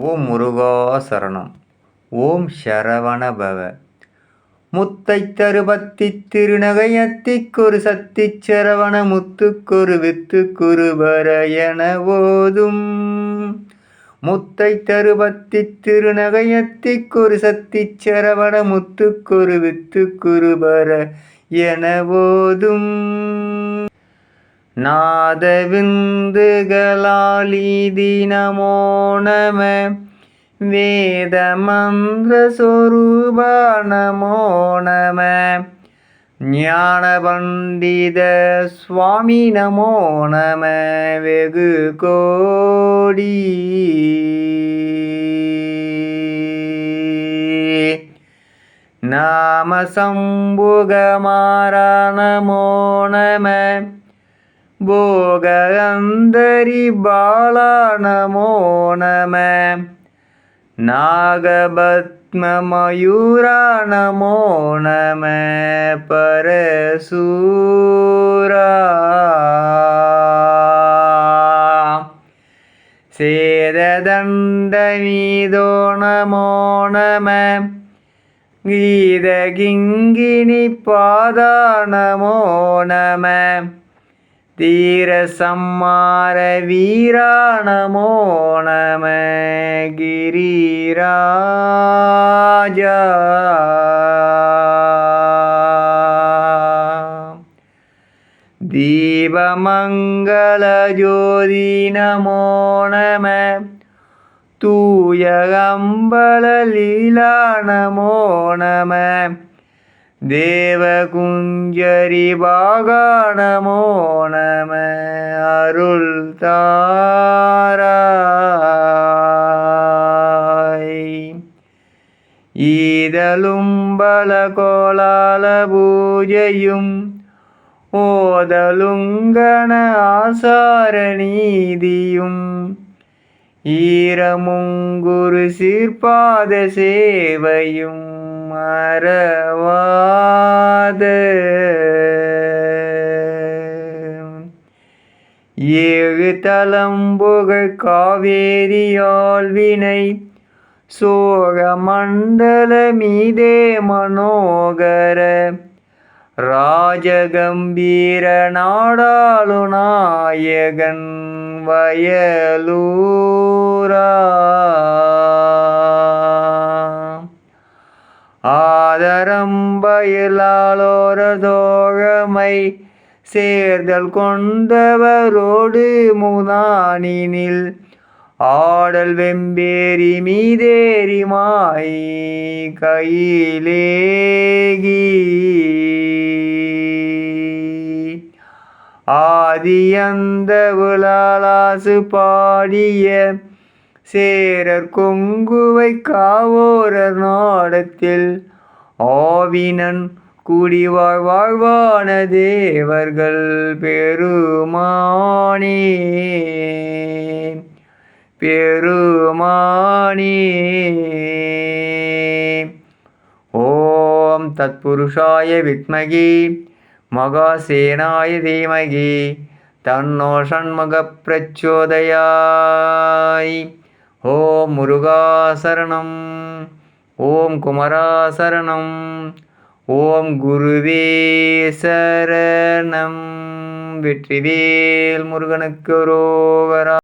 ஓம் முருகா சரணம் ஓம் சரவணபவ. முத்தை தருபத்தி திருநகையத்திக்கொரு சத்தி சரவண முத்துக்கொரு வித்துக்குரு என ஓதும். முத்தை தருபத்தி திருநகையத்திக்கொரு சத்தி சரவண முத்துக்கொரு வித்துக்குரு என ஓதும். நாதவிந்துகளாலி தினமோ நம வேதமந்திரஸ்வரூப நமோ நம ஞான பண்டித சுவாமி நமோ நம வெகு கோடி. நாம சம்புகமார நமோ ಭೋಗ ಅಂದರಿ ಬಾಳಾನಮೋ ನಮ ನಾಗಭತ್ಮ ಮಯೂರಾನಮೋ ನಮ ಪರಸೂರ சேததண்டமீதோ நமோ நம கீதகிங்கினி பாதா நமோ நம கிரிராஜா தீபமங்கள ஜோதி நமோ நம தூய அம்பல லீலா நமோ நம தேவகுஞ்சரி பாகா நம அருள் தாராய். ஈதலும் பல கோலால பூஜையும் ஓதலுங்கன ஆசார நீதியும் ஈரமுங்குரு சீர்பாத சேவையும் மறவாத. ஏழு தலம்புகள் காவேரியால் வினை சோக மண்டல மீதே மனோகர. ராஜகம்பீர நாடாளு நாயகன் வயலூரா ஆதரம்பயிலாளோரதோழமை சேர்தல் கொண்டவரோடு முதானினில் ஆடல் வெம்பேரி மீதேறி மாய் கையிலேகி. ஆதியந்த விழாலாசு பாடிய சேரர் கொங்குவை காவோரர் நாடத்தில் ஆவினன் குடிவாழ் வாழ்வான தேவர்கள் பெருமானே. பெருமானே. ஓம் தத்புருஷாய வித்மகி. மகாசேனாய தீமகி. தன்னோ ஷண்முக பிரச்சோதயாய் ஓம் முருகாசரணம். ஓம் குமராசரணம். ஓம் குருவே சரணம். வெற்றிவேல் முருகனுக்கு ரோவரா